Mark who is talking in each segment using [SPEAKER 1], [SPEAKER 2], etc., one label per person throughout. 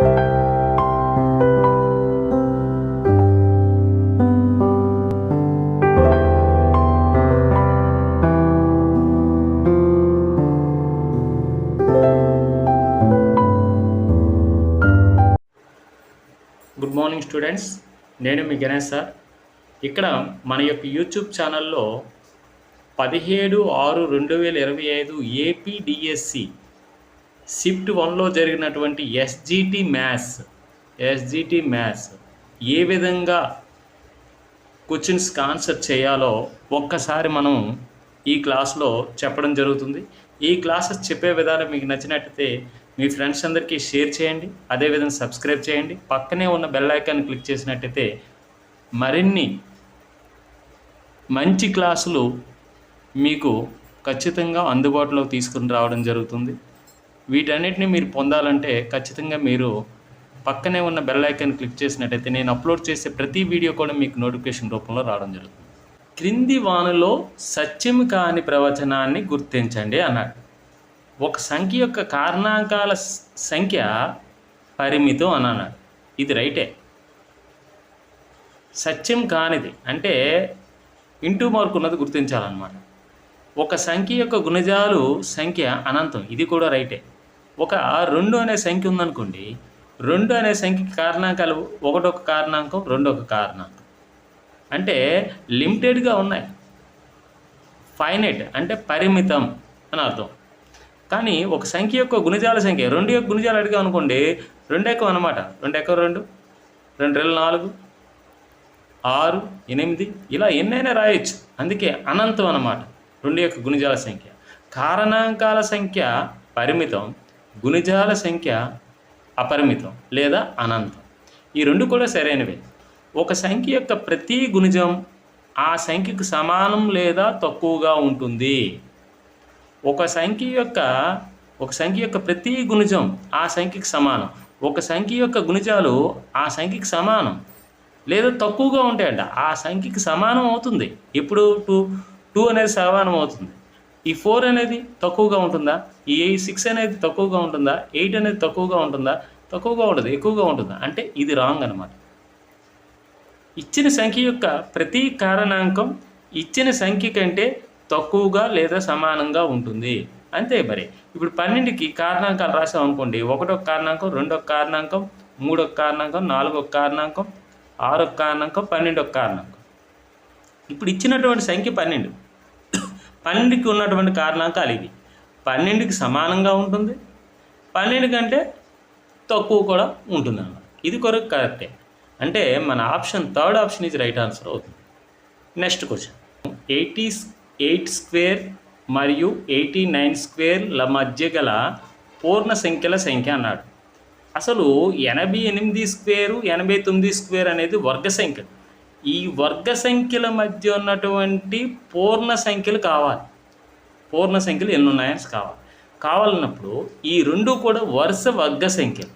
[SPEAKER 1] Good morning students నేను మీ Ganesh sir. ఇక్కడ మన యొక్క యూట్యూబ్ ఛానల్లో పదిహేడు ఆరు రెండు వేల ఇరవై ఐదు ఏపీడిఎస్సి షిఫ్ట్ వన్లో జరిగినటువంటి ఎస్జిటి మ్యాథ్స్ ఎస్జిటి మ్యాథ్స్ ఏ విధంగా క్వశ్చన్స్ ఆన్సర్ చేయాలో ఒక్కసారి మనం ఈ క్లాస్లో చెప్పడం జరుగుతుంది. ఈ క్లాసెస్ చెప్పే విధానం మీకు నచ్చినట్టయితే మీ ఫ్రెండ్స్ అందరికీ షేర్ చేయండి. అదేవిధంగా సబ్స్క్రైబ్ చేయండి. పక్కనే ఉన్న బెల్ ఐకాన్ క్లిక్ చేసినట్టయితే మరిన్ని మంచి క్లాసులు మీకు ఖచ్చితంగా అందుబాటులో తీసుకుని రావడం జరుగుతుంది. వీటన్నిటిని మీరు పొందాలంటే ఖచ్చితంగా మీరు పక్కనే ఉన్న బెల్ ఐకాన్ క్లిక్ చేసినట్టయితే నేను అప్లోడ్ చేసే ప్రతి వీడియో కూడా మీకు నోటిఫికేషన్ రూపంలో రావడం జరుగుతుంది. క్రింది వానలో సత్యం కాని ప్రవచనాన్ని గుర్తించండి అన్నాడు. ఒక సంఖ్య యొక్క కారణాంకాల సంఖ్య పరిమితం అని అన్నాడు. ఇది రైటే. సత్యం కానిది అంటే ఇంటూ మార్కు ఉన్నది గుర్తించాలన్నమాట. ఒక సంఖ్య యొక్క గుణజాలు సంఖ్య అనంతం. ఇది కూడా రైటే. ఒక రెండు అనే సంఖ్య ఉందనుకోండి రెండు అనే సంఖ్యకి కారణాంకాలు ఒకటొక కారణాంకం రెండొక కారణాంకం. అంటే లిమిటెడ్గా ఉన్నాయి. ఫైనైట్ అంటే పరిమితం అని అర్థం. కానీ ఒక సంఖ్య యొక్క గుణజాల సంఖ్య రెండు యొక్క గుణజాలు అడిగా అనుకోండి రెండు ఎక్కువ అనమాట రెండు ఎక్కువ రెండు రెండు రెండు నాలుగు ఆరు ఎనిమిది ఇలా ఎన్నైనా రాయొచ్చు. అందుకే అనంతం అనమాట రెండు యొక్క గుణజాల సంఖ్య. కారణాంకాల సంఖ్య పరిమితం గుణజాల సంఖ్య అపరిమితం లేదా అనంతం. ఈ రెండు కూడా సరైనవే. ఒక సంఖ్య యొక్క ప్రతి గుణిజం ఆ సంఖ్యకు సమానం లేదా తక్కువగా ఉంటుంది. ఒక సంఖ్య యొక్క ఒక సంఖ్య యొక్క ప్రతి గుణిజం ఆ సంఖ్యకు సమానం. ఒక సంఖ్య యొక్క గుణిజాలు ఆ సంఖ్యకి సమానం లేదా తక్కువగా ఉంటాయంట. ఆ సంఖ్యకి సమానం అవుతుంది. ఇప్పుడు టూ టూ అనేది సమానం అవుతుంది. ఈ ఫోర్ అనేది తక్కువగా ఉంటుందా? ఈ సిక్స్ అనేది తక్కువగా ఉంటుందా? ఎయిట్ అనేది తక్కువగా ఉంటుందా? తక్కువగా ఉండదు ఎక్కువగా ఉంటుందా? అంటే ఇది రాంగ్ అనమాట ఇచ్చిన సంఖ్య యొక్క ప్రతి కారణాంకం ఇచ్చిన సంఖ్య కంటే తక్కువగా లేదా సమానంగా ఉంటుంది. అంతే మరి. ఇప్పుడు పన్నెండుకి కారణాంకాలు రాసాం అనుకోండి. ఒకటో కారణాంకం రెండో కారణాంకం మూడో కారణాంకం నాలుగో కారణాంకం ఆరో కారణాంకం పన్నెండో కారణాంకం. ఇప్పుడు ఇచ్చినటువంటి సంఖ్య పన్నెండు. పన్నెండుకి ఉన్నటువంటి కారణాంకాలు ఇవి. పన్నెండుకి సమానంగా ఉంటుంది. పన్నెండు కంటే తక్కువ కూడా ఉంటుంది అన్నమాట ఇది కొరకు కరెక్టే. అంటే మన option third option is right answer అవుతుంది. Next question. Eighty eight square మరియు ఎయిటీ నైన్ స్క్వేర్ల మధ్య గల పూర్ణ సంఖ్యల సంఖ్య అన్నాడు. అసలు ఎనభై ఎనిమిది స్క్వేరు ఎనభై తొమ్మిది స్క్వేర్ అనేది వర్గ సంఖ్య. ఈ వర్గ సంఖ్యల మధ్య ఉన్నటువంటి పూర్ణ సంఖ్యలు కావాలి. పూర్ణ సంఖ్యలు ఎన్ని ఉన్నాయని కావాలి. కావాలన్నప్పుడు ఈ రెండు కూడా వరుస వర్గ సంఖ్యలు.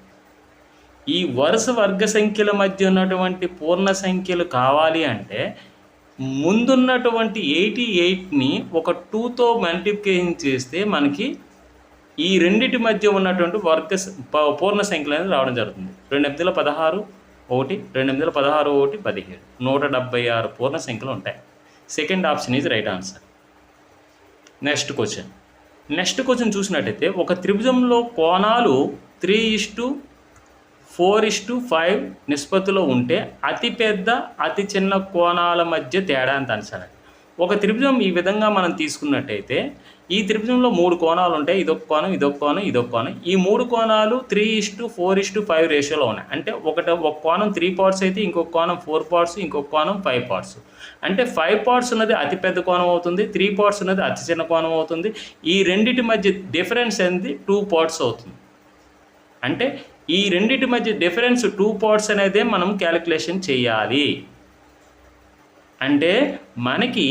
[SPEAKER 1] ఈ వరుస వర్గ సంఖ్యల మధ్య ఉన్నటువంటి పూర్ణ సంఖ్యలు కావాలి అంటే ముందున్నటువంటి ఎయిటీ ఎయిట్ని ఒక టూతో మల్టిప్లికేషన్ చేస్తే మనకి ఈ రెండిటి మధ్య ఉన్నటువంటి వర్గ పూర్ణ సంఖ్యలు అనేది రావడం జరుగుతుంది. రెండు ఎనిమిదిలో పదహారు ఒకటి రెండు వందల పదహారు ఒకటి పదిహేడు. నూట డెబ్బై ఆరు పూర్ణ సంఖ్యలు ఉంటాయి. Second option is right answer next question next question చూసినట్టయితే ఒక త్రిభుజంలో కోణాలు three is to four is to five నిష్పత్తిలో ఉంటే అతి పెద్ద అతి చిన్న కోణాల మధ్య తేడా అంత అనిసారు ఒక త్రిభుజం ఈ విధంగా మనం తీసుకున్నట్టయితే ఈ త్రిభుజంలో మూడు కోణాలు ఉంటాయి. ఇదొక కోణం ఇదొక కోణం ఇదొక కోణం. ఈ మూడు కోణాలు three is to four is to five రేషియోలో ఉన్నాయి. అంటే ఒకటి ఒక కోణం త్రీ పార్ట్స్ అయితే ఇంకొక కోణం ఫోర్ పార్ట్స్ ఇంకొక కోణం ఫైవ్ పార్ట్స్ అంటే ఫైవ్ పార్ట్స్ ఉన్నది అతి పెద్ద కోణం అవుతుంది. త్రీ పార్ట్స్ ఉన్నది అతి చిన్న కోణం అవుతుంది. ఈ రెండిటి మధ్య డిఫరెన్స్ అనేది టూ పార్ట్స్ అవుతుంది. అంటే ఈ రెండిటి మధ్య డిఫరెన్స్ టూ పార్ట్స్ అనేదే మనం క్యాలిక్యులేషన్ చేయాలి. అంటే మనకి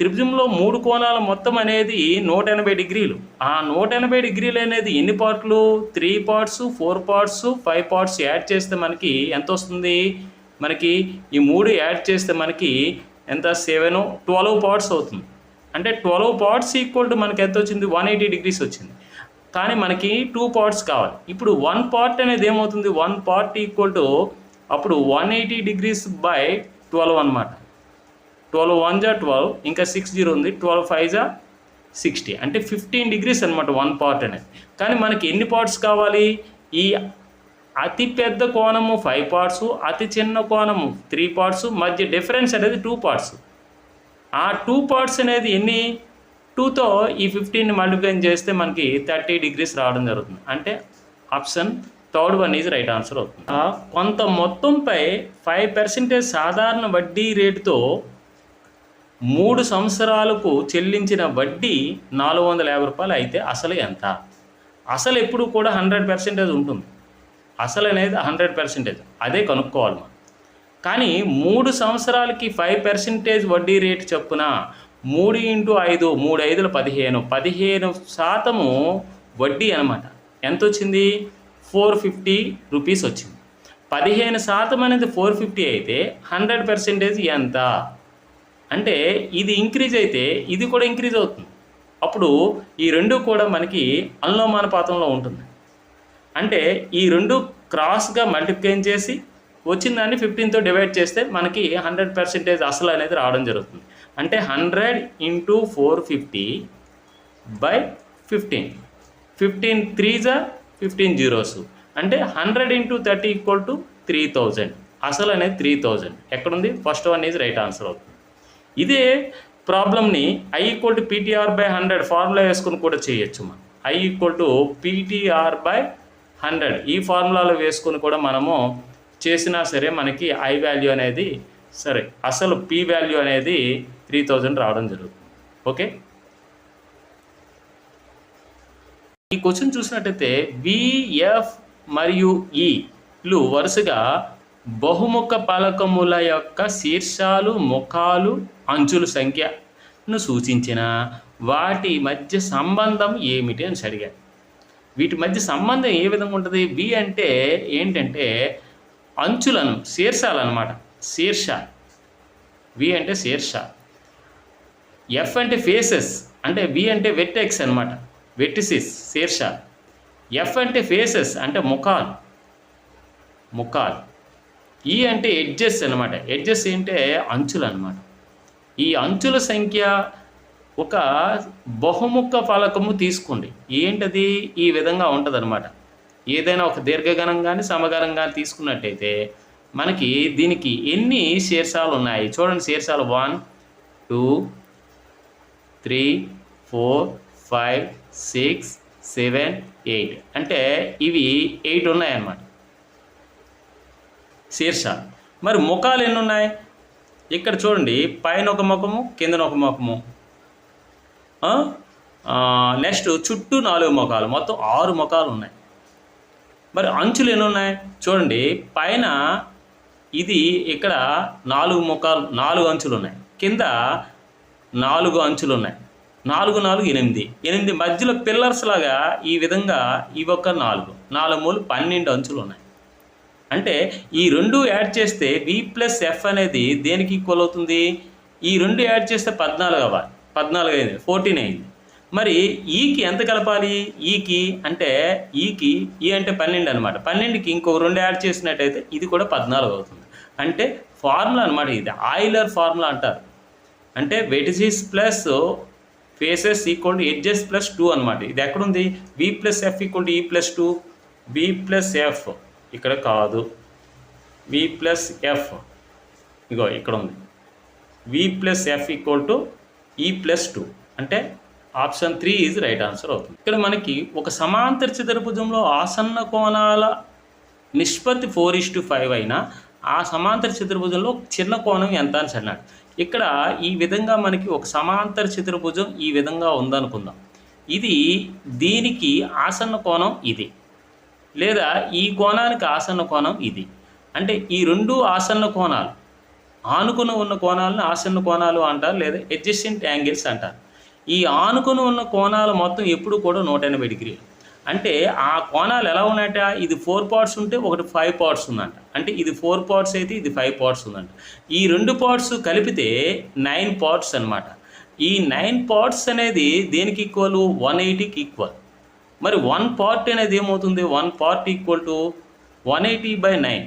[SPEAKER 1] త్రిభుజంలో మూడు కోణాల మొత్తం అనేది నూట ఎనభై డిగ్రీలు. ఆ నూట ఎనభై డిగ్రీలు అనేది ఎన్ని పార్ట్లు? Three parts four parts five parts add చేస్తే మనకి ఎంత వస్తుంది? మనకి ఈ మూడు యాడ్ చేస్తే మనకి ఎంత? సెవెన్ ట్వెల్వ్ పార్ట్స్ అవుతుంది. అంటే ట్వెల్వ్ పార్ట్స్ ఈక్వల్ టు మనకి ఎంత వచ్చింది? వన్ ఎయిటీ డిగ్రీస్ వచ్చింది. కానీ మనకి టూ పార్ట్స్ కావాలి. ఇప్పుడు వన్ పార్ట్ అనేది ఏమవుతుంది? వన్ పార్ట్ ఈక్వల్ టు అప్పుడు one eighty degrees by twelve అనమాట ట్వెల్వ్ వన్ జా ట్వెల్వ్ ఇంకా సిక్స్ జీరో ఉంది. ట్వెల్వ్ ఫైవ్ జా సిక్స్టీ. అంటే ఫిఫ్టీన్ డిగ్రీస్ అనమాట వన్ పార్ట్ అనేది. కానీ మనకి ఎన్ని పార్ట్స్ కావాలి? ఈ అతి పెద్ద కోణము ఫైవ్ పార్ట్స్ అతి చిన్న కోణము త్రీ పార్ట్స్ మధ్య డిఫరెన్స్ అనేది టూ పార్ట్స్ ఆ టూ పార్ట్స్ అనేది ఎన్ని? టూతో ఈ ఫిఫ్టీన్ మల్టిప్లై చేస్తే మనకి థర్టీ డిగ్రీస్ రావడం జరుగుతుంది. అంటే option third one is right answer అవుతుంది. కొంత మొత్తంపై ఫైవ్ పర్సెంటేజ్ సాధారణ వడ్డీ రేటుతో మూడు సంవత్సరాలకు చెల్లించిన వడ్డీ నాలుగు వందల యాభై రూపాయలు అయితే అసలు ఎంత? అసలు ఎప్పుడు కూడా హండ్రెడ్ పర్సెంటేజ్ ఉంటుంది. అసలు అనేది హండ్రెడ్ పర్సెంటేజ్. అదే కనుక్కోవాలి మనం. కానీ మూడు సంవత్సరాలకి ఫైవ్ పర్సెంటేజ్ వడ్డీ రేటు చొప్పున మూడు ఇంటూ ఐదు మూడు ఐదుల పదిహేను. పదిహేను శాతము వడ్డీ అనమాట ఎంత వచ్చింది? ఫోర్ ఫిఫ్టీ రూపీస్ వచ్చింది. పదిహేను శాతం అనేది ఫోర్ ఫిఫ్టీ అయితే హండ్రెడ్ పర్సెంటేజ్ ఎంత? అంటే ఇది ఇంక్రీజ్ అయితే ఇది కూడా ఇంక్రీజ్ అవుతుంది. అప్పుడు ఈ రెండు కూడా మనకి అనులోమానుపాతంలో ఉంటుంది. అంటే ఈ రెండు క్రాస్గా మల్టిప్లై చేసి వచ్చిన దాన్ని ఫిఫ్టీన్తో డివైడ్ చేస్తే మనకి హండ్రెడ్ పర్సెంటేజ్ అసలు అనేది రావడం జరుగుతుంది. అంటే hundred into four fifty by fifteen fifteen త్రీజా fifteen zeros అంటే hundred into thirty equal to three thousand అసలు అనేది త్రీ థౌజండ్ ఎక్కడుంది? First one is right answer అవుతుంది. ఇదే ప్రాబ్లమ్ని I equal to PTR by hundred formula వేసుకుని కూడా చేయొచ్చు మనం. I equal to PTR by hundred ఈ ఫార్ములాలో వేసుకుని కూడా మనము చేసినా సరే మనకి ఐ వాల్యూ అనేది సరే అసలు పి వాల్యూ అనేది త్రీ థౌజండ్ రావడం జరుగుతుంది. ఓకే? ఈ క్వశ్చన్ చూసినట్టయితే విఎఫ్ మరియు e ఈలు వరుసగా బహుముఖ పలకముల యొక్క శీర్షాలు ముఖాలు అంచుల సంఖ్యను సూచించిన వాటి మధ్య సంబంధం ఏమిటి అని అడిగాను వీటి మధ్య సంబంధం ఏ విధంగా ఉంటుంది? బి అంటే ఏంటంటే అంచులను శీర్షాలు అనమాట శీర్ష. వి అంటే శీర్ష. ఎఫ్ అంటే ఫేసెస్. అంటే వి అంటే వెట్టెక్స్ అనమాట వెట్టిసిస్ శీర్ష. ఎఫ్ అంటే ఫేసెస్ అంటే ముఖాలు. ముఖాలు. ఈ అంటే ఎడ్జెస్ అనమాట ఎడ్జెస్ ఏంటే అంచులు అనమాట ఈ అంచుల సంఖ్య ఒక బహుముఖ ఫలకము తీసుకోండి. ఏంటది? ఈ విధంగా ఉంటుంది అనమాట ఏదైనా ఒక దీర్ఘగణం కానీ సమగణం కానీ తీసుకున్నట్టయితే మనకి దీనికి ఎన్ని శీర్షాలు ఉన్నాయి? చూడండి శీర్షాలు. One two three four five six seven eight అంటే ఇవి ఎయిట్ ఉన్నాయన్నమాట. శీర్ష. మరి ముఖాలు ఎన్ని ఉన్నాయి ఇక్కడ చూడండి పైన ఒక ముఖము కిందన ఒక ముఖము. నెక్స్ట్ చుట్టూ నాలుగు ముఖాలు మొత్తం ఆరు ముఖాలు ఉన్నాయి. మరి అంచులు ఎన్ని ఉన్నాయి చూడండి పైన ఇది ఇక్కడ నాలుగు ముఖాలు నాలుగు అంచులు ఉన్నాయి. కింద నాలుగు అంచులు ఉన్నాయి. నాలుగు నాలుగు ఎనిమిది. ఎనిమిది మధ్యలో పిల్లర్స్ లాగా ఈ విధంగా ఇవి ఒక నాలుగు. నాలుగు మూలు పన్నెండు అంచులు ఉన్నాయి. అంటే ఈ రెండు యాడ్ చేస్తే వి ప్లస్ ఎఫ్ అనేది దేనికి ఈక్వల్ అవుతుంది? ఈ రెండు యాడ్ చేస్తే పద్నాలుగు అవ్వాలి. పద్నాలుగు అయింది. ఫోర్టీన్ అయింది. మరి e ఈకి ఎంత కలపాలి? E ఈకి అంటే e ఈకి ఈ అంటే పన్నెండు అనమాట పన్నెండుకి ఇంకొక రెండు యాడ్ చేసినట్టయితే ఇది కూడా పద్నాలుగు అవుతుంది. అంటే ఫార్ములా అనమాట ఇది. ఆయిలర్ ఫార్ములా అంటారు. అంటే vertices plus faces equal to edges plus two అనమాట ఇది ఎక్కడుంది? V plus F equal to E plus two V plus F ఇక్కడ కాదు. వి ప్లస్ ఎఫ్ ఇగో ఇక్కడ ఉంది. V plus F equal to E plus two అంటే option three is right answer అవుతుంది. ఇక్కడ మనకి ఒక సమాంతర చతుర్భుజంలో ఆసన్న కోణాల నిష్పత్తి ఫోర్ ఇస్ టు ఫైవ్ అయినా ఆ సమాంతర చతుర్భుజంలో చిన్న కోణం ఎంత అని అన్నాడు. ఇక్కడ ఈ విధంగా మనకి ఒక సమాంతర చతుర్భుజం ఈ విధంగా ఉందనుకుందాం. ఇది దీనికి ఆసన్న కోణం ఇది. లేదా ఈ కోణానికి ఆసన్న కోణం ఇది. అంటే ఈ రెండు ఆసన్న కోణాలు ఆనుకుని ఉన్న కోణాలను ఆసన్న కోణాలు అంటారు లేదా అడ్జస్టెంట్ యాంగిల్స్ అంటారు. ఈ ఆనుకుని ఉన్న కోణాలు మొత్తం ఎప్పుడు కూడా నూట ఎనభై డిగ్రీలు. అంటే ఆ కోణాలు ఎలా ఉన్నాయట? ఇది ఫోర్ పార్ట్స్ ఉంటే ఒకటి ఫైవ్ పార్ట్స్ ఉందంట. అంటే ఇది ఫోర్ పార్ట్స్ అయితే ఇది ఫైవ్ పార్ట్స్ ఉందంట. ఈ రెండు పార్ట్స్ కలిపితే నైన్ పార్ట్స్ అన్నమాట. ఈ నైన్ పార్ట్స్ అనేది దేనికి ఈక్వల్ వన్ ఎయిటీకి ఈక్వల్ మరి వన్ పార్ట్ అనేది ఏమవుతుంది? One part equal to one eighty by nine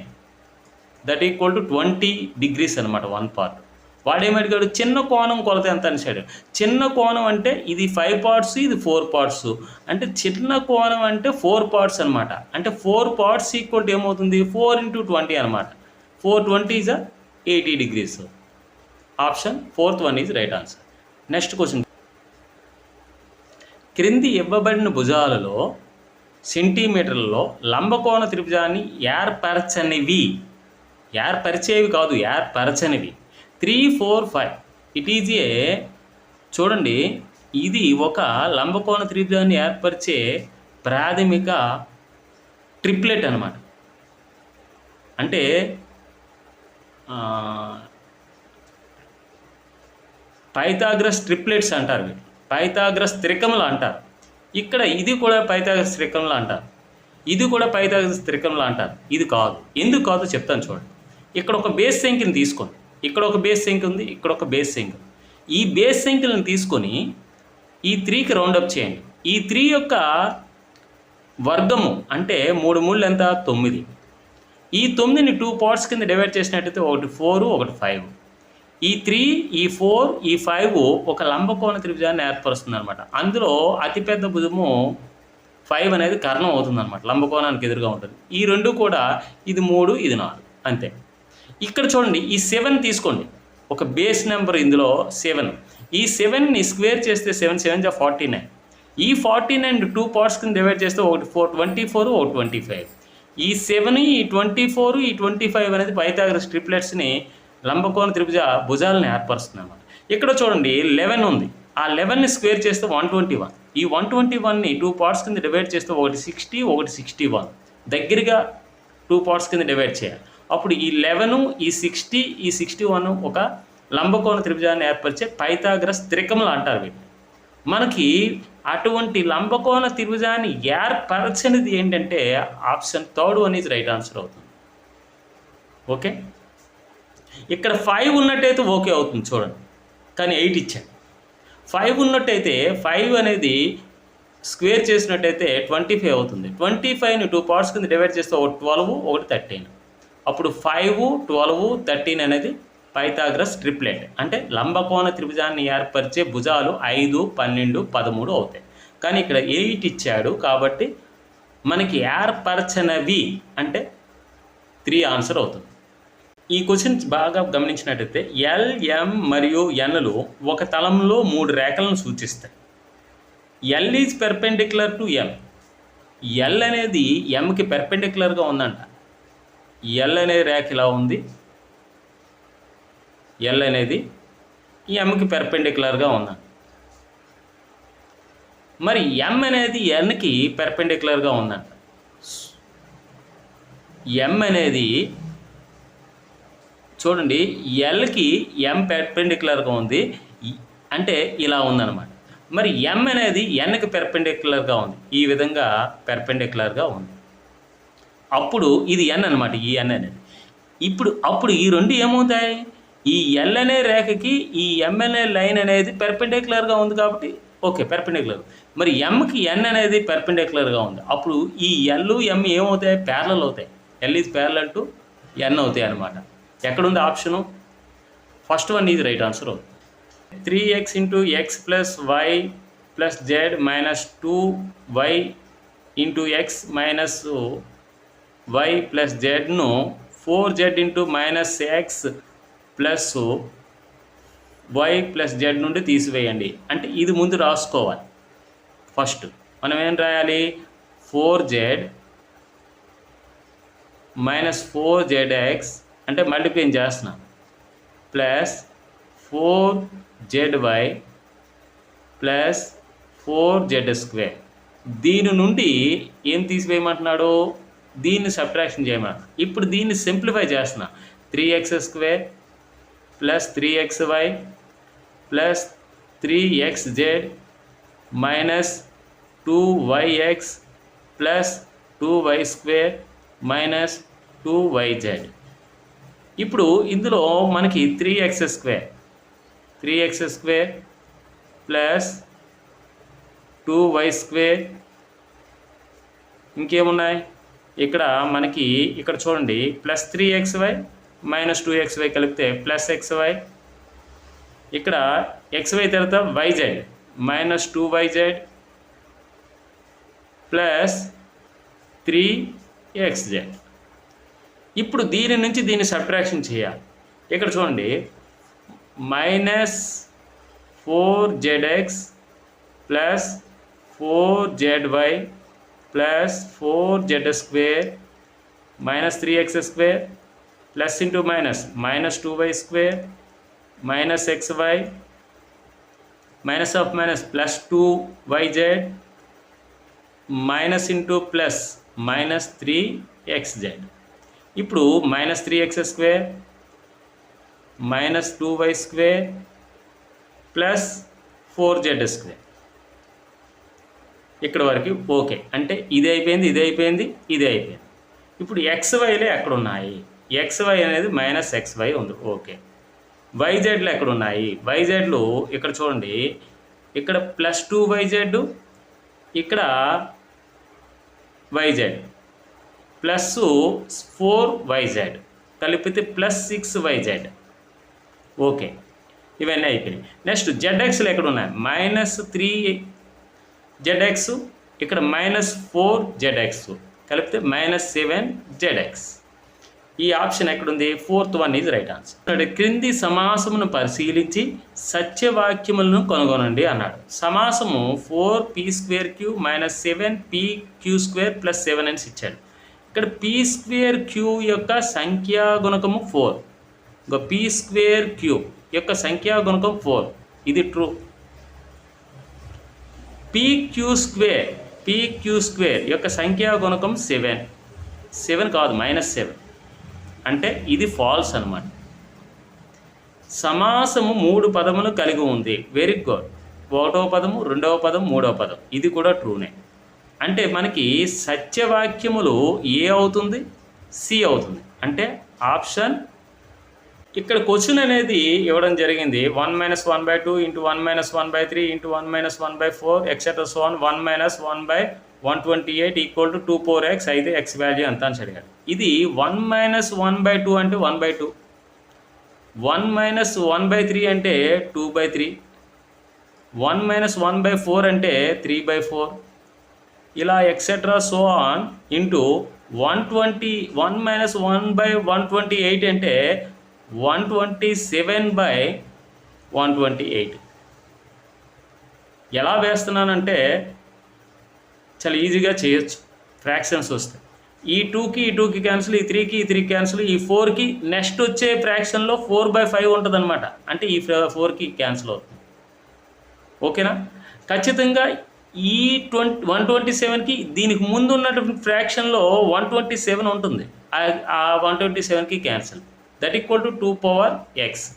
[SPEAKER 1] that equal to twenty degrees అనమాట వన్ పార్ట్ వాడేమడిగాడు చిన్న కోణం కొలత ఎంత అనేసాడు. చిన్న కోణం అంటే ఇది ఫైవ్ పార్ట్స్ ఇది ఫోర్ పార్ట్స్ అంటే చిన్న కోణం అంటే ఫోర్ పార్ట్స్ అనమాట అంటే ఫోర్ పార్ట్స్ ఈక్వల్ టు ఏమవుతుంది? ఫోర్ ఇంటూ ట్వంటీ అనమాట four twenty is eighty degrees option fourth one is right answer next question క్రింది ఇవ్వబడిన భుజాలలో సెంటీమీటర్లలో లంబకోణ త్రిభుజాన్ని ఏర్పరచనివి. ఏర్పరిచేవి కాదు ఏర్పరచనివి. Three four five. It is a చూడండి ఇది ఒక లంబకోణ త్రిభుజాన్ని ఏర్పరిచే ప్రాథమిక ట్రిప్లెట్ అనమాట అంటే పైథాగ్రస్ ట్రిప్లెట్స్ అంటారు వీటి పైతాగ్రస్ త్రికములు అంటారు. ఇక్కడ ఇది కూడా పైతాగ్రస్ త్రికములు అంటారు. ఇది కూడా పైతాగ్రస్ త్రికములు అంటారు. ఇది కాదు. ఎందుకు కాదో చెప్తాను చూడండి. ఇక్కడ ఒక బేస్ సంఖ్యను తీసుకోండి. ఇక్కడ ఒక బేస్ సంఖ్య ఉంది ఇక్కడ ఒక బేస్ సంఖ్య ఈ బేస్ సంఖ్యలను తీసుకొని ఈ త్రీకి రౌండప్ చేయండి. ఈ త్రీ యొక్క వర్గము అంటే మూడు మూడు ఎంత? తొమ్మిది. ఈ తొమ్మిదిని టూ పార్ట్స్ కింద డివైడ్ చేసినట్టయితే ఒకటి ఫోర్ ఒకటి ఫైవ్. ఈ త్రీ ఈ ఫోర్ ఈ ఫైవ్ ఒక లంబకోణ త్రిభుజాన్ని ఏర్పరుస్తుంది అనమాట అందులో అతిపెద్ద భుజము ఫైవ్ అనేది కర్ణం అవుతుంది అనమాట లంబకోణానికి ఎదురుగా ఉంటుంది. ఈ రెండు కూడా ఇది మూడు ఇది నాలుగు అంతే. ఇక్కడ చూడండి ఈ సెవెన్ తీసుకోండి. ఒక బేస్ నెంబర్ ఇందులో సెవెన్. ఈ సెవెన్ని స్క్వేర్ చేస్తే సెవెన్ సెవెన్ జా ఫార్టీ నైన్. ఈ ఫార్టీ నైన్ టూ పార్ట్స్ కింద డివైడ్ చేస్తే ఒకటి ఫోర్ ట్వంటీ ఫోర్ ఒకటి ట్వంటీ ఫైవ్. ఈ సెవెన్ ఈ ట్వంటీ ఫోర్ ఈ ట్వంటీ ఫైవ్ అనేది పైథాగరస్ ట్రిప్లెట్స్ని లంబకోణ త్రిభుజ భుజాలను ఏర్పరుస్తుంది అనమాట ఇక్కడ చూడండి లెవెన్ ఉంది. ఆ లెవెన్ని స్క్వేర్ చేస్తే వన్ ట్వంటీ వన్ ఈ వన్ ట్వంటీ వన్ని టూ పార్ట్స్ కింద డివైడ్ చేస్తే ఒకటి సిక్స్టీ ఒకటి సిక్స్టీ వన్ దగ్గరగా టూ పార్ట్స్ కింద డివైడ్ చేయాలి. అప్పుడు ఈ లెవెన్ ఈ సిక్స్టీ ఈ సిక్స్టీ వన్ ఒక లంబకోణ త్రిభుజాన్ని ఏర్పరిచే పైతాగ్రస్ త్రికములు అంటారు వీటిని. మనకి అటువంటి లంబకోణ త్రిభుజాన్ని ఏర్పరచనిది ఏంటంటే option third one is right answer అవుతుంది. ఓకే? ఇక్కడ ఫైవ్ ఉన్నట్టయితే ఓకే అవుతుంది చూడండి. కానీ ఎయిట్ ఇచ్చాను ఫైవ్ ఉన్నట్టయితే ఫైవ్ అనేది స్క్వేర్ చేసినట్టయితే ట్వంటీ ఫైవ్ అవుతుంది. ట్వంటీ ఫైవ్ని టూ పార్ట్స్ కింద డివైడ్ చేస్తే ఒక ట్వెల్వ్ ఒకటి థర్టీన్ అప్పుడు ఫైవ్ ట్వెల్వ్ థర్టీన్ అనేది పైథాగ్రస్ ట్రిప్లెట్ అంటే లంబకోణ త్రిభుజాన్ని ఏర్పరిచే భుజాలు ఐదు పన్నెండు పదమూడు అవుతాయి. కానీ ఇక్కడ ఎయిట్ ఇచ్చాడు కాబట్టి మనకి ఏర్పరచనవి అంటే త్రీ ఆన్సర్ అవుతుంది. ఈ క్వశ్చన్ బాగా గమనించినట్టయితే ఎల్ ఎం మరియు ఎన్లు ఒక తలంలో మూడు రేఖలను సూచిస్తాయి. L is perpendicular to M L అనేది ఎంకి పెర్పెండిక్యులర్గా ఉందంట. ఎల్ అనే రేఖ ఇలా ఉంది. ఎల్ అనేది ఎంకి పెర్పెండిక్యులర్గా ఉందంట. మరి ఎం అనేది ఎన్కి పెర్పెండిక్యులర్గా ఉందంట. ఎం అనేది చూడండి ఎల్కి ఎం పెర్పెండిక్యులర్గా ఉంది. అంటే ఇలా ఉందన్నమాట. మరి ఎం అనేది ఎన్కి పెర్పెండిక్యులర్గా ఉంది. ఈ విధంగా పెర్పెండిక్యులర్గా ఉంది. అప్పుడు ఇది ఎన్ అనమాట ఈ ఎన్ అనేది. ఇప్పుడు అప్పుడు ఈ రెండు ఏమవుతాయి? ఈ ఎల్ అనే రేఖకి ఈ ఎం అనే లైన్ అనేది పెర్పెండిక్యులర్గా ఉంది కాబట్టి ఓకే పెర్పెండిక్యులర్ మరి ఎంకి ఎన్ అనేది పెర్పెండిక్యులర్గా ఉంది. అప్పుడు ఈ ఎల్ ఎం ఏమవుతాయి? ప్యారలల్ అవుతాయి. L is parallel to N అవుతాయి అనమాట ఎక్కడుంది option? First one is right answer three X into X plus Y plus Z minus two Y into X minus Y plus జెడ్ను four Z into minus X plus Y plus Z నుండి తీసివేయండి. అంటే ఇది ముందు రాసుకోవాలి. First మనం ఏం రాయాలి? Four Z minus four Z X అంటే మల్టిప్లై చేస్తున్నాం. Plus four Z Y plus four Z square దీని నుండి ఏం తీసివేయమంటున్నాడు? దీన్ని సబ్ట్రాక్షన్ చేయమన్నా ఇప్పుడు దీన్ని సింప్లిఫై చేస్తున్నా. Three X square plus three X Y plus three X Z minus two Y X plus two Y square minus two Y Z ఇప్పుడు ఇందులో మనకి three X square three X square plus two Y square ఇంకేమున్నాయి? ఇక్కడ మనకి ఇక్కడ చూడండి. Plus three X Y minus two X Y కలిపితే plus X Y ఇక్కడ ఎక్స్ వై తర్వాత Y Z minus two Y Z plus three X Z ఇప్పుడు దీని నుంచి దీన్ని సబ్ట్రాక్షన్ చేయాలి. ఇక్కడ చూడండి. Minus four Z X plus four Z Y plus four Z square minus three X square plus into minus minus two Y square minus X Y minus of minus plus two Y Z minus into plus minus three X Z ఇప్పుడు minus three X square minus two Y square plus four Z square ఇక్కడ వరకు okay. అంటే ఇది అయిపోయింది ఇది అయిపోయింది ఇది అయిపోయింది. ఇప్పుడు ఎక్స్ వైలే ఎక్కడ ఉన్నాయి ఎక్స్ వై అనేది మైనస్ ఎక్స్ వై ఉంది ఓకే వైజెడ్లు ఎక్కడ ఉన్నాయి వైజెడ్లు ఇక్కడ చూడండి. ఇక్కడ ప్లస్ టూ వైజెడ్ ఇక్కడ వైజెడ్ ప్లస్ ఫోర్ వైజెడ్. కలిపితే ప్లస్ సిక్స్ వైజెడ్. ఓకే. ఇవన్నీ అయిపోయినాయి. నెక్స్ట్ జెడ్ఎక్స్లు ఎక్కడ ఉన్నాయి? మైనస్ త్రీ జెడ్ఎక్స్ ఇక్కడ మైనస్ ఫోర్ జెడ్ఎక్స్ కలిపితే మైనస్ సెవెన్ జెడ్ఎక్స్ ఈ ఆప్షన్ ఎక్కడుంది? Fourth one is right answer. ఇక్కడ క్రింది సమాసమును పరిశీలించి సత్యవాక్యములను కనుగొనండి అన్నాడు. సమాసము four p square q minus seven P Q square plus seven అని ఇచ్చాడు. ఇక్కడ పీ స్క్వేర్ క్యూ యొక్క సంఖ్యా గుణకము ఫోర్ ఇంకా పీ స్క్వేర్ క్యూ యొక్క సంఖ్యా గుణకం ఫోర్ ఇది true P Q square P Q square యొక్క సంఖ్యా గుణకం సెవెన్ సెవెన్ కాదు మైనస్ సెవెన్ అంటే ఇది ఫాల్స్ అనమాట సమాసము మూడు పదములు కలిగి ఉంది. వెరీ గుడ్ ఒకటో పదము రెండవ పదం మూడవ పదం. ఇది కూడా ట్రూనే అంటే మనకి సత్యవాక్యములు ఏ అవుతుంది? సి అవుతుంది. అంటే ఆప్షన్ ఇక్కడ క్వశ్చన్ అనేది ఇవ్వడం జరిగింది. One minus one by two into one minus one by three into one minus one by four etcetera so one one minus one by one twenty eight equal to two four x అయితే X value ఎంత అని అడిగాడు ఇది one minus one by two అంటే one by two. One minus one by three అంటే two by three. One minus one by four అంటే three by four. ఇలా etcetera so on into one twenty one minus one by one twenty eight అంటే one twenty seven by one twenty eight ఎలా వేస్తున్నానంటే చాలా ఈజీగా చేయొచ్చు. Fractions వస్తాయి. ఈ టూకి ఈ టూకి క్యాన్సిల్ ఈ త్రీకి ఈ త్రీ క్యాన్సిల్ ఈ ఫోర్కి నెక్స్ట్ వచ్చే ఫ్రాక్షన్లో ఫోర్ బై ఫైవ్ ఉంటుంది అనమాట అంటే ఈ ఫోర్కి క్యాన్సిల్ అవుతుంది. ఓకేనా ఖచ్చితంగా ఈ ట్వంటీ వన్ ట్వంటీ సెవెన్కి దీనికి ముందు ఉన్నటువంటి ఫ్రాక్షన్లో వన్ ట్వంటీ సెవెన్ ఉంటుంది. ఆ- వన్ ట్వంటీ సెవెన్కి cancel. That equal to two power x.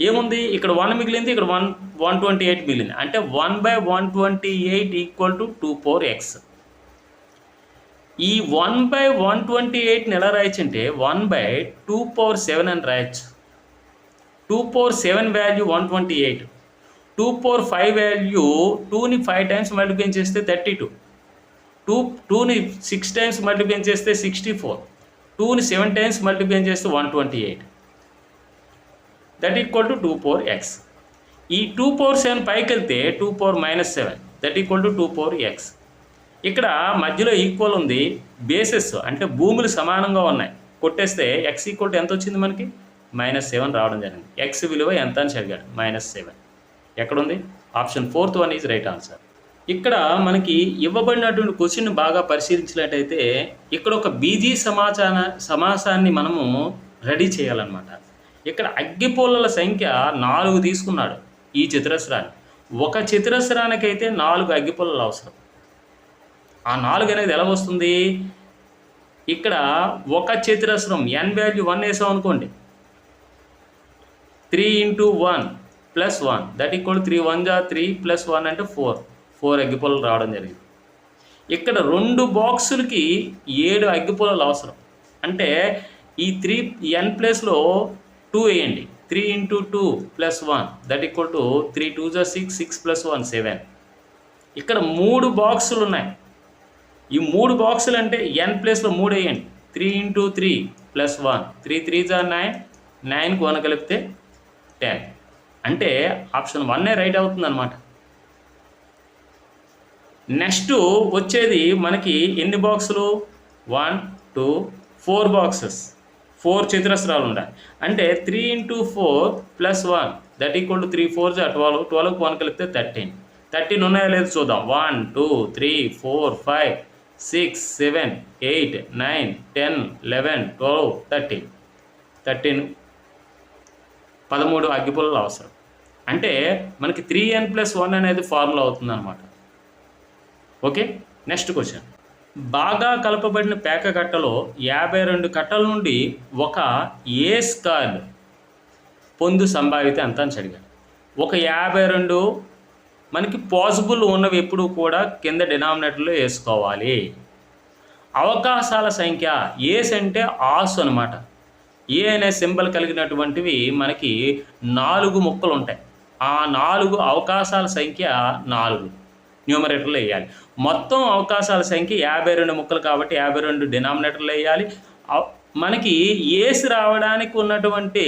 [SPEAKER 1] ఏముంది? ఇక్కడ వన్ మిగిలింది ఇక్కడ వన్ వన్ ట్వంటీ ఎయిట్ మిగిలింది. అంటే one by one twenty eight equal to two power x. ఈ వన్ బై వన్ ట్వంటీ ఎయిట్ని ఎలా రాయొచ్చు అంటే one by two power seven అని రాయొచ్చు. Two power seven value one twenty eight. Two four five value టూని ఫైవ్ టైమ్స్ మల్టిప్లై చేస్తే thirty two two టూని సిక్స్ టైమ్స్ మల్టిప్లై చేస్తే సిక్స్టీ ఫోర్ టూని సెవెన్ టైమ్స్ మల్టిప్లై చేస్తే one twenty eight that equal to two four x ఈ two power seven పైకి వెళ్తే two power minus seven that equal to two power x ఇక్కడ మధ్యలో equal ఉంది bases అంటే భూములు సమానంగా ఉన్నాయి. కొట్టేస్తే ఎక్స్ ఈక్వల్ టు ఎంత వచ్చింది మనకి? మైనస్ సెవెన్ రావడం జరిగింది. ఎక్స్ విలువ ఎంత అని చదివాడు మైనస్ సెవెన్ ఎక్కడుంది? Option fourth one is right answer ఇక్కడ మనకి ఇవ్వబడినటువంటి క్వశ్చన్ బాగా పరిశీలించినట్టయితే ఇక్కడ ఒక బీజీ సమాచార సమాసాన్ని మనము రెడీ చేయాలన్నమాట. ఇక్కడ అగ్గిపుల్లల సంఖ్య నాలుగు తీసుకున్నాడు ఈ చతురస్రాన్ని. ఒక చతురస్రానికైతే నాలుగు అగ్గిపుల్లలు అవసరం. ఆ నాలుగు అనేది ఎలా వస్తుంది? ఇక్కడ ఒక చతురస్రం ఎన్ వాల్యూ వన్ వేసాం అనుకోండి three into one plus one. That equal three one జా త్రీ ప్లస్ వన్ అంటే ఫోర్ ఫోర్ అగ్గిపుల్లలు రావడం జరిగింది. ఇక్కడ రెండు బాక్సులకి ఏడు అగ్గిపుల్లలు అవసరం. అంటే ఈ త్రీ ఎన్ ప్లేస్లో టూ వేయండి. Three into two plus one that equal to three two జా six six plus one seven ఇక్కడ మూడు బాక్సులు ఉన్నాయి. ఈ మూడు బాక్సులు అంటే ఎన్ ప్లేస్లో మూడు వేయండి. Three into three plus one three three జా నైన్ నైన్కి వన్ కలిపితే టెన్ అంటే ఆప్షన్ వన్నే రైట్ అవుతుంది అనమాట నెక్స్ట్ వచ్చేది మనకి ఎన్ని బాక్సులు? One two four boxes. Four చతురస్రాలు ఉన్నాయి అంటే three into four plus one that equal to three four జా ట్వెల్వ్ ట్వెల్వ్కి వన్ కలిపితే థర్టీన్. థర్టీన్ ఉన్నాయో లేదు చూద్దాం. One two three four five six seven eight nine ten eleven twelve thirteen. Thirteen. పదమూడు అగ్గిపుల్లలు అవసరం. అంటే మనకి త్రీ ఎన్ ప్లస్ వన్ అనేది ఫార్ములా అవుతుంది అనమాట ఓకే నెక్స్ట్ క్వశ్చన్ బాగా కలపబడిన పేక కట్టలో యాభై రెండు కట్టల నుండి ఒక ఏస్ కార్డ్ పొందు సంభావ్యత ఎంత అని అడిగాడు ఒక యాభై రెండు మనకి పాసిబుల్ ఉన్నవి ఎప్పుడు కూడా కింద డినామినేటర్లో వేసుకోవాలి. అవకాశాల సంఖ్య ఏస్ అంటే ఆస్ అనమాట ఏ అనే సింబల్ కలిగినటువంటివి మనకి నాలుగు ముక్కలు ఉంటాయి. ఆ నాలుగు అవకాశాల సంఖ్య నాలుగు. న్యూమరేటర్లు వేయాలి. మొత్తం అవకాశాల సంఖ్య యాభై రెండు ముక్కలు కాబట్టి యాభై రెండు డినామినేటర్లు వేయాలి. మనకి ఏసి రావడానికి ఉన్నటువంటి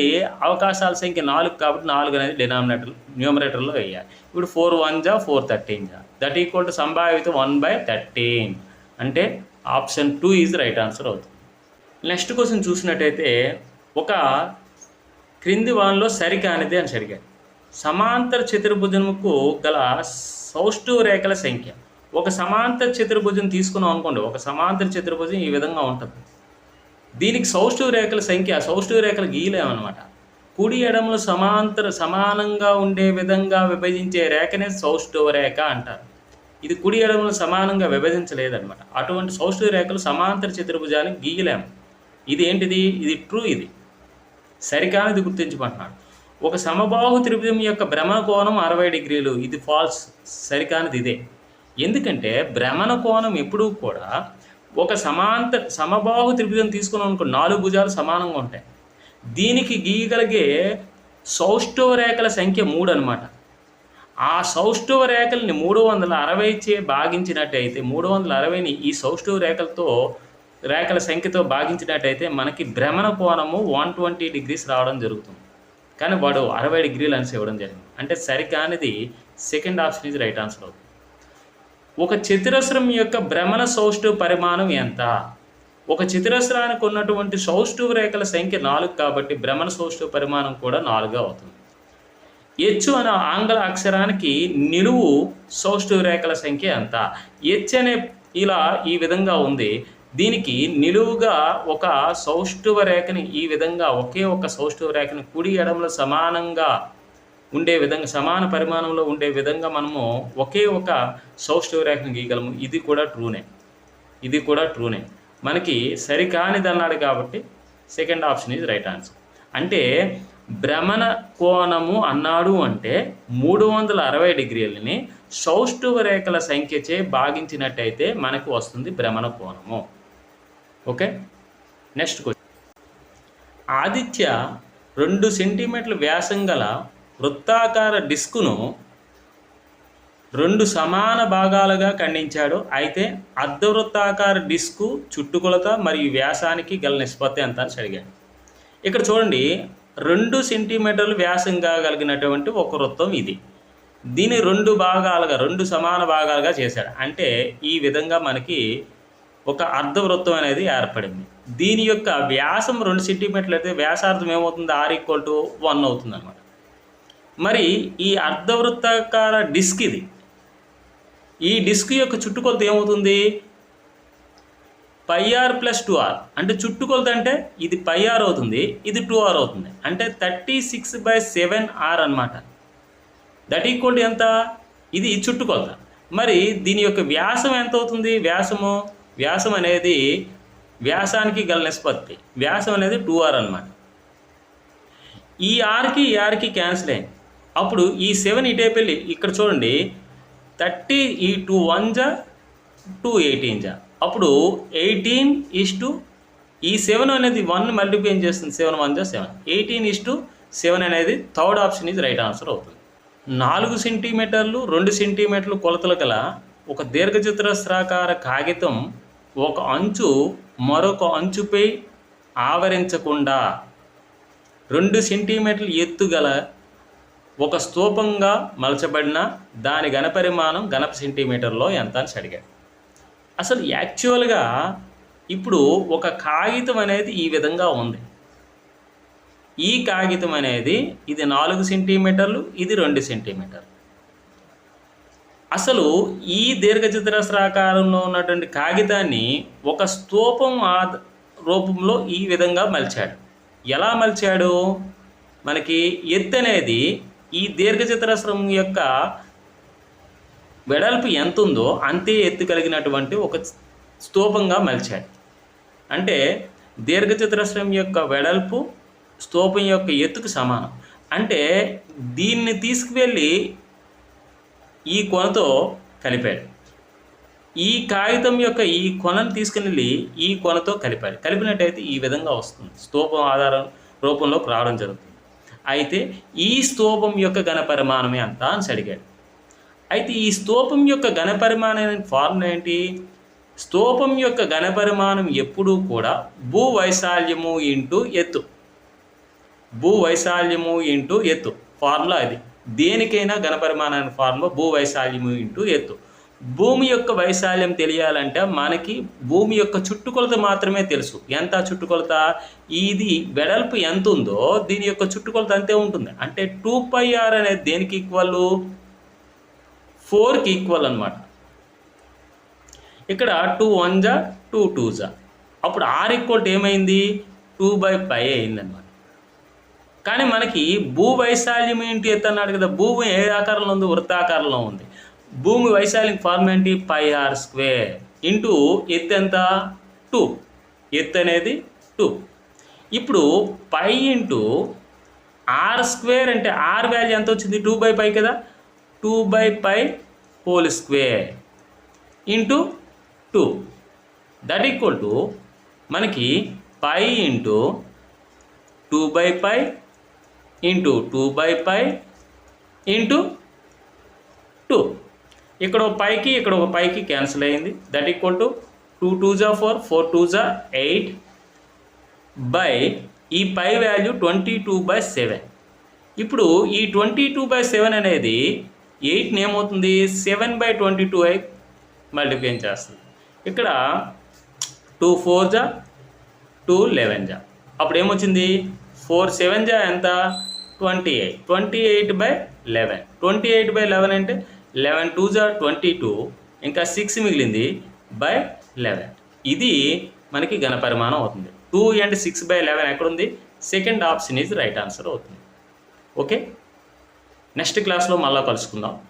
[SPEAKER 1] అవకాశాల సంఖ్య నాలుగు కాబట్టి నాలుగు అనేది డినామినేటర్ న్యూమరేటర్లో వేయాలి. ఇప్పుడు ఫోర్ వన్ జా ఫోర్ థర్టీన్ జా. దట్ ఈక్వల్ టు సంభావిత వన్ బై థర్టీన్. అంటే option two is right answer అవుతుంది. నెక్స్ట్ క్వశ్చన్ చూసినట్టయితే ఒక క్రింది వాన్లో సరికానిది అని అడిగారు సమాంతర చతుర్భుజముకు గల సౌష్ఠవ రేఖల సంఖ్య. ఒక సమాంతర చతుర్భుజం తీసుకున్నాం అనుకోండి ఒక సమాంతర చతుర్భుజం ఈ విధంగా ఉంటుంది. దీనికి సౌష్ఠవ రేఖల సంఖ్య సౌష్ఠవ రేఖలు గీయలేమన్నమాట కుడి ఎడములు సమాంతర సమానంగా ఉండే విధంగా విభజించే రేఖనే సౌష్ఠవ రేఖ అంటారు. ఇది కుడి ఎడములు సమానంగా విభజించలేదన్నమాట. అటువంటి సౌష్ఠవ రేఖలు సమాంతర చతుర్భుజానికి గీయలేము. ఇది ఏంటిది? ఇది ట్రూ ఇది. సరికానిది గుర్తించమంటున్నాడు ఒక సమబాహు త్రిభుజం యొక్క భ్రమణ కోణం అరవై డిగ్రీలు. ఇది ఫాల్స్ సరికానిది ఇదే. ఎందుకంటే భ్రమణ కోణం ఎప్పుడూ కూడా ఒక సమాంత సమబాహు త్రిభుజం తీసుకున్నాం అనుకో నాలుగు భుజాలు సమానంగా ఉంటాయి. దీనికి గీయగలిగే సౌష్ఠవ రేఖల సంఖ్య మూడు అనమాట ఆ సౌష్ఠవ రేఖల్ని మూడు వందల అరవై చే భాగించినట్టయితే మూడు వందల అరవైని ఈ సౌష్ఠవ రేఖలతో రేఖల సంఖ్యతో భాగించినట్టయితే మనకి భ్రమణ కోణము వన్ ట్వంటీ డిగ్రీస్ రావడం జరుగుతుంది. కానీ వాడు అరవై డిగ్రీలు అనేసి ఇవ్వడం జరిగింది. అంటే సరికానిది సెకండ్ ఆప్షన్ ఇది రైట్ ఆన్సర్ అవుతుంది. ఒక చతురస్రం యొక్క భ్రమణ సౌష్ఠవ పరిమాణం ఎంత? ఒక చతురస్రానికి ఉన్నటువంటి సౌష్ఠవ రేఖల సంఖ్య నాలుగు కాబట్టి భ్రమణ సౌష్ఠవ పరిమాణం కూడా నాలుగు అవుతుంది. హెచ్ అనే ఆంగ్ల అక్షరానికి నిలువు సౌష్ఠవ రేఖల సంఖ్య ఎంత? హెచ్ అనే ఇలా ఈ విధంగా ఉంది. దీనికి నిలువుగా ఒక సౌష్ఠవ రేఖని ఈ విధంగా ఒకే ఒక సౌష్ఠవ రేఖని కుడి ఎడమలో సమానంగా ఉండే విధంగా సమాన పరిమాణంలో ఉండే విధంగా మనము ఒకే ఒక సౌష్ఠవ రేఖను గీయగలము. ఇది కూడా ట్రూనే ఇది కూడా ట్రూనే మనకి సరికానిది అన్నాడు కాబట్టి second option is right answer అంటే భ్రమణ కోణము అన్నాడు అంటే మూడు వందల అరవై డిగ్రీలని సౌష్ఠవ రేఖల సంఖ్యచే భాగించినట్టయితే మనకు వస్తుంది భ్రమణ కోణము. ఓకే? Next question. ఆదిత్య రెండు సెంటీమీటర్ల వ్యాసం గల వృత్తాకార డిస్కును రెండు సమాన భాగాలుగా ఖండించాడు. అయితే అర్ధవృత్తాకార డిస్కు చుట్టుకొలత మరియు వ్యాసానికి గల నిష్పత్తి ఎంత అని అడిగాడు. ఇక్కడ చూడండి రెండు సెంటీమీటర్లు వ్యాసంగా కలిగినటువంటి ఒక వృత్తం ఇది. దీన్ని రెండు భాగాలుగా రెండు సమాన భాగాలుగా చేశాడు. అంటే ఈ విధంగా మనకి ఒక అర్ధవృత్తం అనేది ఏర్పడింది. దీని యొక్క వ్యాసం రెండు సెంటీమీటర్లు అయితే వ్యాసార్థం ఏమవుతుంది? ఆర్ ఈక్వల్ టు వన్ అవుతుంది అనమాట మరి ఈ అర్ధవృత్తాకార డిస్క్ ఇది. ఈ డిస్క్ యొక్క చుట్టుకొలత ఏమవుతుంది? Pi r plus two r అంటే చుట్టుకొలత అంటే ఇది పై ఆర్ అవుతుంది ఇది టూ ఆర్ అవుతుంది. అంటే thirty six by seven r అనమాట దట్ ఈక్వల్ టు ఎంత? ఇది చుట్టుకొలత. మరి దీని యొక్క వ్యాసం ఎంత అవుతుంది? వ్యాసము వ్యాసం అనేది వ్యాసానికి గల నిష్పత్తి. వ్యాసం అనేది టూ ఆర్ అనమాట ఈ ఆర్కి ఈ ఆర్కి క్యాన్సిల్ అయింది అప్పుడు ఈ సెవెన్ ఇటే వెళ్ళి ఇక్కడ చూడండి థర్టీ ఈ టూ వన్ జా టూ ఎయిటీన్ జా. అప్పుడు ఎయిటీన్ ఈస్ టు ఈ సెవెన్ అనేది వన్ మల్టిప్లై చేస్తుంది? సెవెన్ వన్ జా seven eighteen is to seven అనేది థర్డ్ ఆప్షన్ ఇది రైట్ ఆన్సర్ అవుతుంది. నాలుగు సెంటీమీటర్లు రెండు సెంటీమీటర్లు కొలతలు గల ఒక దీర్ఘచతురస్రాకార కాగితం ఒక అంచు మరొక అంచుపై ఆవరించకుండా రెండు సెంటీమీటర్ల ఎత్తు గల ఒక స్తూపంగా మలచబడిన దాని ఘనపరిమాణం ఘనప సెంటీమీటర్లో ఎంత అని అడిగాడు. అసలు యాక్చువల్గా ఇప్పుడు ఒక కాగితం అనేది ఈ విధంగా ఉంది. ఈ కాగితం అనేది ఇది నాలుగు సెంటీమీటర్లు ఇది రెండు సెంటీమీటర్లు. అసలు ఈ దీర్ఘచతురస్రాకారంలో ఉన్నటువంటి కాగితాన్ని ఒక స్తూపం ఆ రూపంలో ఈ విధంగా మలిచాడు. ఎలా మలిచాడు? మనకి ఎత్తు అనేది ఈ దీర్ఘచతురస్రం యొక్క వెడల్పు ఎంత ఉందో అంతే ఎత్తు కలిగినటువంటి ఒక స్తూపంగా మలిచాడు. అంటే దీర్ఘచతురస్రం యొక్క వెడల్పు స్తూపం యొక్క ఎత్తుకు సమానం. అంటే దీన్ని తీసుకువెళ్ళి ఈ కొనతో కలిపాడు. ఈ కాగితం యొక్క ఈ కొనను తీసుకుని వెళ్ళి ఈ కొనతో కలిపాడు. కలిపినట్టయితే ఈ విధంగా వస్తుంది. స్తూపం ఆధారం రూపంలోకి రావడం జరుగుతుంది. అయితే ఈ స్తూపం యొక్క ఘనపరిమాణమే అంతా అని అడిగాడు. అయితే ఈ స్తూపం యొక్క ఘనపరిమాణం ఫార్ములా ఏంటి? స్తూపం యొక్క ఘనపరిమాణం ఎప్పుడూ కూడా భూ వైశాల్యము ఇంటూ ఎత్తు. భూ వైశాల్యము ఇంటూ ఎత్తు. ఫార్ములా అది దేనికైనా ఘనపరిమాణానికి ఫార్ములా భూ వైశాల్యము ఇంటూ ఎత్తు. భూమి యొక్క వైశాల్యం తెలియాలంటే మనకి భూమి యొక్క చుట్టుకొలత మాత్రమే తెలుసు. ఎంత చుట్టుకొలత? ఇది వెడల్పు ఎంత ఉందో దీని యొక్క చుట్టుకొలత అంతే ఉంటుంది. అంటే టూ పై ఆర్ అనేది దేనికి ఈక్వల్ ఫోర్కి ఈక్వల్ అనమాట ఇక్కడ టూ వన్ జా టూ టూ జా. అప్పుడు ఆర్ ఈక్వల్ ఏమైంది? టూ బై పై అయిందన్నమాట. కానీ మనకి భూ వైశాల్యం ఏంటి ఎత్తు అన్నాడు కదా భూమి ఏ ఆకారంలో ఉంది? వృత్తాకారంలో ఉంది. భూమి వైశాల్యం ఫార్మ్ ఏంటి? పై ఆర్ స్క్వేర్ ఇంటూ ఎత్తు ఎంత? టూ. ఎత్తు అనేది టూ. ఇప్పుడు పై ఇంటూ ఆర్ స్క్వేర్ అంటే ఆర్ వాల్యూ ఎంత వచ్చింది? టూ బై పై కదా? Two by pi whole square into two. That equal to మనకి pi into two by pi into two by pi into two. ఇక్కడ ఒక పైకి ఇక్కడ ఒక పైకి క్యాన్సిల్ అయింది. That equal to two two జా ఫోర్ ఫోర్ టూ జా ఎయిట్ బై ఈ pi value twenty two by seven ఇప్పుడు ఈ ట్వంటీ టూ బై సెవెన్ అనేది ఎయిట్ని ఏమవుతుంది? సెవెన్ బై ట్వంటీ టూ అయి మల్టిప్లై చేస్తుంది. ఇక్కడ టూ ఫోర్ జా టూ లెవెన్ జా అప్పుడు ఏమొచ్చింది? ఫోర్ సెవెన్ జా ఎంత? Twenty eight. Twenty eight by eleven. Twenty eight by eleven అంటే లెవెన్ టూ జా ట్వంటీ టూ ఇంకా సిక్స్ మిగిలింది బై లెవెన్. ఇది మనకి ఘనపరిమాణం అవుతుంది. Two and six by eleven ఎక్కడుంది? Second option is right answer అవుతుంది. ఓకే? నెక్స్ట్ క్లాస్లో మళ్ళీ కలుసుకుందాం.